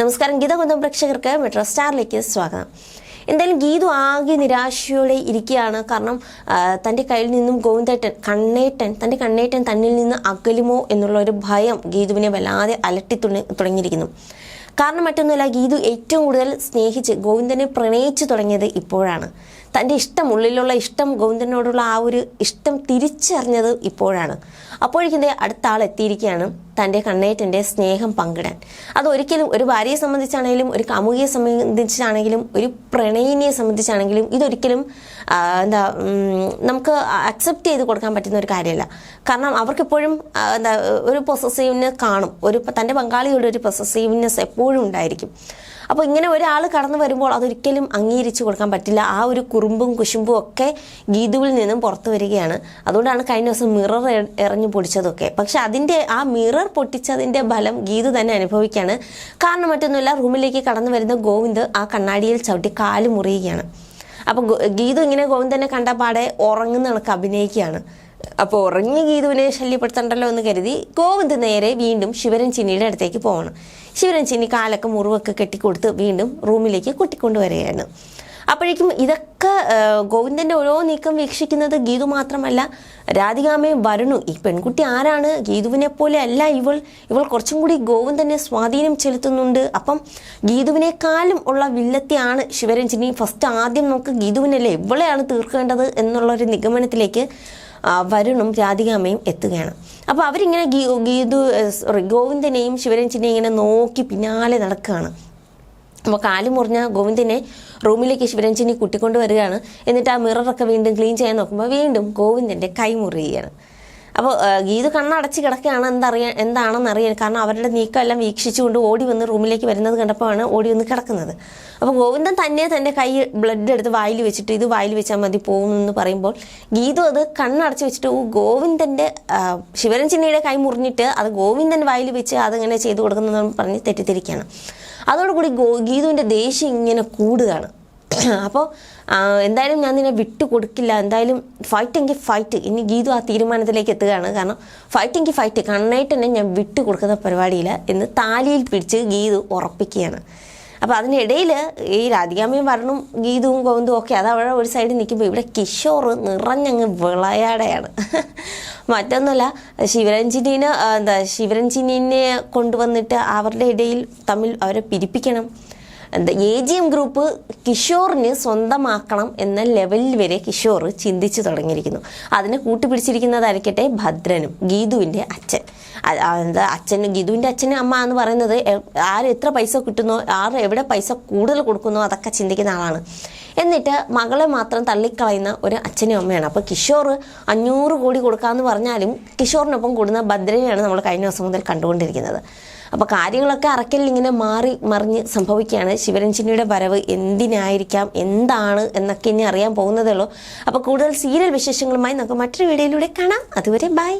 നമസ്കാരം. ഗീത കുന്തം പ്രേക്ഷകർക്ക് മെട്രോ സ്റ്റാറിലേക്ക് സ്വാഗതം. എന്തായാലും ഗീതു ആകെ നിരാശയോടെ ഇരിക്കുകയാണ്. കാരണം തന്റെ കയ്യിൽ നിന്നും ഗോവിന്ദേട്ടൻ കണ്ണേട്ടൻ തന്റെ കണ്ണേട്ടൻ തന്നിൽ നിന്ന് അകലുമോ എന്നുള്ള ഒരു ഭയം ഗീതുവിനെ വല്ലാതെ അലട്ടി തുടങ്ങിയിരിക്കുന്നു. കാരണം മറ്റൊന്നുമല്ല ഗീതു ഏറ്റവും കൂടുതൽ സ്നേഹിച്ച് ഗോവിന്ദനെ പ്രണയിച്ചു തുടങ്ങിയത് ഇപ്പോഴാണ്. തന്റെ ഇഷ്ടം ഉള്ളിലുള്ള ഇഷ്ടം ഗോവിന്ദനോടുള്ള ആ ഒരു ഇഷ്ടം തിരിച്ചറിഞ്ഞത് ഇപ്പോഴാണ്. അപ്പോഴേക്കും അടുത്ത ആൾ എത്തിയിരിക്കുകയാണ്. തന്റെ കണ്ണേറ്റന്റെ സ്നേഹം പങ്കിടാൻ. അത് ഒരിക്കലും ഒരു ഭാര്യയെ സംബന്ധിച്ചാണെങ്കിലും ഒരു കാമുകിയെ സംബന്ധിച്ചാണെങ്കിലും ഒരു പ്രണയിനിയെ സംബന്ധിച്ചാണെങ്കിലും ഇതൊരിക്കലും എന്താ നമുക്ക് അക്സെപ്റ്റ് ചെയ്ത് കൊടുക്കാൻ പറ്റുന്ന ഒരു കാര്യമല്ല. കാരണം അവർക്കെപ്പോഴും എന്താ ഒരു പൊസസീവ്നെസ് കാണും. ഒരു തന്റെ പങ്കാളിയുടെ ഒരു പൊസസീവ്നെസ് എപ്പോഴും ഉണ്ടായിരിക്കും. അപ്പോൾ ഇങ്ങനെ ഒരാൾ കടന്നു വരുമ്പോൾ അതൊരിക്കലും അംഗീകരിച്ചു കൊടുക്കാൻ പറ്റില്ല. ആ ഒരു കുറുമ്പും കുശുമ്പും ഒക്കെ ഗീതുവിൽ നിന്നും പുറത്തു വരികയാണ്. അതുകൊണ്ടാണ് കഴിഞ്ഞ ദിവസം മിറർ എറിഞ്ഞു പൊടിച്ചതൊക്കെ. പക്ഷെ അതിന്റെ ആ മിറർ പൊട്ടിച്ചതിന്റെ ഫലം ഗീതു തന്നെ അനുഭവിക്കുകയാണ്. കാരണം മറ്റൊന്നുമില്ല റൂമിലേക്ക് കടന്നു വരുന്ന ഗോവിന്ദ് ആ കണ്ണാടിയിൽ ചവിട്ടി കാൽ മുറിയുകയാണ്. അപ്പോൾ ഗീതു ഇങ്ങനെ ഗോവിന്ദനെ കണ്ട പാടെ ഉറങ്ങുന്ന കണക്ക് അഭിനയിക്കുകയാണ്. അപ്പോൾ ഉറങ്ങി ഗീതുവിനെ ശല്യപ്പെടുത്തണ്ടല്ലോ എന്ന് കരുതി ഗോവിന്ദ് നേരെ വീണ്ടും ശിവരൻ ചിന്നിയുടെ അടുത്തേക്ക് പോകണം ചിന്നി കാലൊക്കെ മുറിവൊക്കെ കെട്ടിക്കൊടുത്ത് വീണ്ടും റൂമിലേക്ക് കൂട്ടിക്കൊണ്ടുവരികയാണ്. അപ്പോഴേക്കും ഇതൊക്കെ ഗോവിന്ദന്റെ ഓരോ നീക്കം വീക്ഷിക്കുന്നത് ഗീതു മാത്രമല്ല രാധികാമയും വരുണു. ഈ പെൺകുട്ടി ആരാണ്? ഗീതുവിനെ പോലെ അല്ല ഇവൾ. ഇവൾ കുറച്ചും കൂടി ഗോവിന്ദനെ സ്വാധീനം ചെലുത്തുന്നുണ്ട്. അപ്പം ഗീതുവിനേക്കാളും ഉള്ള വില്ലത്തെയാണ് ശിവരഞ്ജിനി. ഫസ്റ്റ് ആദ്യം നമുക്ക് ഗീതുവിനല്ലേ ഇവളെയാണ് തീർക്കേണ്ടത് എന്നുള്ളൊരു നിഗമനത്തിലേക്ക് വരുണും രാധികാമ്മയും എത്തുകയാണ്. അപ്പോൾ അവരിങ്ങനെ ഗീതു സോറി ഗോവിന്ദനെയും ശിവരഞ്ജിനെയും ഇങ്ങനെ നോക്കി പിന്നാലെ നടക്കുകയാണ്. അപ്പോൾ കാൽ മുറിഞ്ഞ ഗോവിന്ദിനെ റൂമിലേക്ക് ശിവരഞ്ജിനി കുട്ടിക്കൊണ്ട് വരികയാണ്. എന്നിട്ട് ആ മിററൊക്കെ വീണ്ടും ക്ലീൻ ചെയ്യാൻ നോക്കുമ്പോൾ വീണ്ടും ഗോവിന്ദന്റെ കൈ മുറിയുകയാണ്. അപ്പോൾ ഗീത് കണ്ണടച്ച് കിടക്കുകയാണ് എന്തറിയാൻ എന്താണെന്ന് അറിയാൻ കാരണം അവരുടെ നീക്കം എല്ലാം വീക്ഷിച്ചുകൊണ്ട് ഓടി വന്ന് റൂമിലേക്ക് വരുന്നത് കണ്ടപ്പോഴാണ് ഓടി വന്ന് കിടക്കുന്നത്. അപ്പോൾ ഗോവിന്ദൻ തന്നെ തന്റെ കൈ ബ്ലഡ് എടുത്ത് വായിൽ വെച്ചിട്ട് ഇത് വായിൽ വെച്ചാൽ മതി പോകുന്നു പറയുമ്പോൾ ഗീതു അത് കണ്ണടച്ച് വെച്ചിട്ട് ഗോവിന്ദന്റെ ശിവരഞ്ജിനിയുടെ കൈ മുറിഞ്ഞിട്ട് അത് ഗോവിന്ദൻ വായിൽ വെച്ച് അതങ്ങനെ ചെയ്തു കൊടുക്കുന്നതെന്ന് പറഞ്ഞ് തെറ്റിദ്ധരിക്കുകയാണ്. അതോടുകൂടി ഗീതുവിന്റെ ദേഷ്യം ഇങ്ങനെ കൂടുകയാണ്. അപ്പോൾ എന്തായാലും ഞാൻ നിന്നെ വിട്ടു കൊടുക്കില്ല. എന്തായാലും ഫൈറ്റ് എങ്കിൽ ഫൈറ്റ് ഇനി ഗീതു ആ തീരുമാനത്തിലേക്ക് എത്തുകയാണ്. കാരണം ഫൈറ്റ് എങ്കിൽ ഫൈറ്റ് കണ്ണായിട്ട് തന്നെ ഞാൻ വിട്ടു കൊടുക്കുന്ന പരിപാടിയില്ല എന്ന് താലിയിൽ പിടിച്ച് ഗീതു ഉറപ്പിക്കുകയാണ്. അപ്പോൾ അതിനിടയിൽ ഈ രാധികാമ്മയും വരണും ഗീതവും ഗോവിന്ദും ഒക്കെ അത് അവിടെ ഒരു സൈഡിൽ നിൽക്കുമ്പോൾ ഇവിടെ കിഷോർ നിറഞ്ഞങ്ങ് വിളയാടെയാണ്. മറ്റൊന്നുമല്ല ശിവരഞ്ജിനിനെ എന്താ ശിവരഞ്ജിനിനെ കൊണ്ടുവന്നിട്ട് അവരുടെ ഇടയിൽ തമ്മിൽ അവരെ പിരിപ്പിക്കണം. എന്താ എ ജി എം ഗ്രൂപ്പ് കിഷോറിന് സ്വന്തമാക്കണം എന്ന ലെവലിൽ വരെ കിഷോർ ചിന്തിച്ചു തുടങ്ങിയിരിക്കുന്നു. അതിനെ കൂട്ടുപിടിച്ചിരിക്കുന്നതായിരിക്കട്ടെ ഭദ്രനും ഗീതുവിന്റെ അച്ഛൻ. എന്താ അച്ഛനും ഗീതുവിന്റെ അച്ഛനും അമ്മ എന്ന് പറയുന്നത് ആര് എത്ര പൈസ കിട്ടുന്നോ ആര് എവിടെ പൈസ കൂടുതൽ കൊടുക്കുന്നോ അതൊക്കെ ചിന്തിക്കുന്ന ആളാണ്. എന്നിട്ട് മകളെ മാത്രം തള്ളിക്കളയുന്ന ഒരു അച്ഛനും അമ്മയാണ്. അപ്പോൾ കിഷോർ അഞ്ഞൂറ് കോടി കൊടുക്കാമെന്ന് പറഞ്ഞാലും കിഷോറിനൊപ്പം കൂടുന്ന ഭദ്രനെയാണ് നമ്മൾ കഴിഞ്ഞ ദിവസം മുതൽ കണ്ടുകൊണ്ടിരിക്കുന്നത്. അപ്പോൾ കാര്യങ്ങളൊക്കെ അറക്കലിങ്ങനെ മാറി മറിഞ്ഞ് സംഭവിക്കുകയാണ്. ശിവരഞ്ജിനിയുടെ വരവ് എന്തിനായിരിക്കാം എന്താണ് എന്നൊക്കെ ഇനി അറിയാൻ പോകുന്നതേ ഉള്ളൂ. അപ്പോൾ കൂടുതൽ സീരിയൽ വിശേഷങ്ങളുമായി നമുക്ക് മറ്റൊരു വീഡിയോയിലൂടെ കാണാം. അതുവരെ ബൈ.